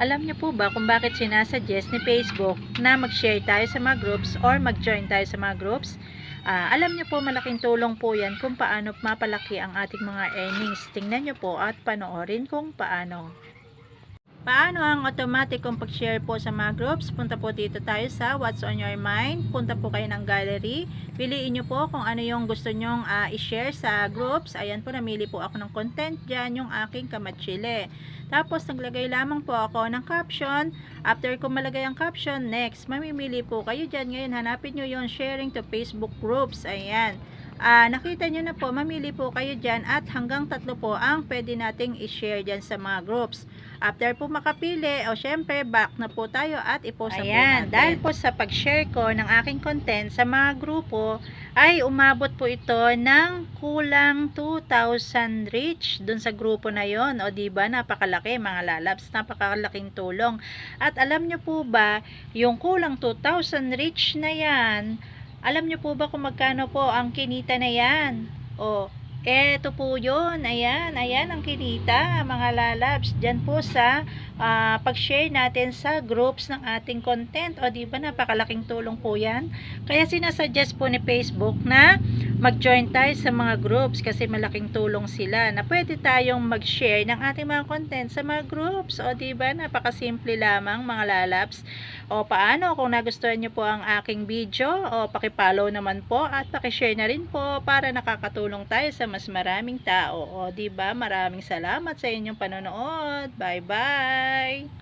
Alam niyo po ba kung bakit sinasuggest ni Facebook na mag-share tayo sa mga groups or mag-join tayo sa mga groups? Ah, alam niyo po malaking tulong po yan kung paano mapalaki ang ating mga earnings. Tingnan niyo po at panoorin kung paano. Paano ang automatic kung pag-share po sa mga groups? Punta po dito tayo sa What's on your mind. Punta po kayo ng gallery. Piliin nyo po kung ano yung gusto nyong ah, i-share sa groups. Ayan po, namili po ako ng content dyan, yung aking kamatsile. Tapos, naglagay lamang po ako ng caption. After ko malagay ang caption, next, mamimili po kayo dyan. Ngayon, hanapin nyo yung sharing to Facebook groups. Ayan. Ah, nakita nyo na po, mamili po kayo dyan at hanggang tatlo po ang pwede nating i-share dyan sa mga groups. After po makapili, o syempre, back na po tayo at ipost na po natin. Dahil po sa pag-share ko ng aking content sa mga grupo, ay umabot po ito ng kulang 2,000 reach dun sa grupo na yon O di ba napakalaki mga lalabs, napakalaking tulong. At alam nyo po ba, yung kulang 2,000 reach na yan, alam nyo po ba kung magkano po ang kinita na yan? O, eto po yun. Ayan, ayan ang kinita, mga lalabs. Diyan po sa ah, pag-share natin sa groups ng ating content. O, di ba napakalaking tulong po yan? Kaya sinasuggest po ni Facebook na mag-join tayo sa mga groups kasi malaking tulong sila na pwede tayong mag-share ng ating mga content sa mga groups. O, di ba napakasimple lamang mga lalabs. O, paano kung nagustuhan nyo po ang aking video? O, pakipollow naman po at pakishare na rin po para nakakatulong tayo sa mas maraming tao. O, di ba? Maraming salamat sa inyong panonood. Bye-bye!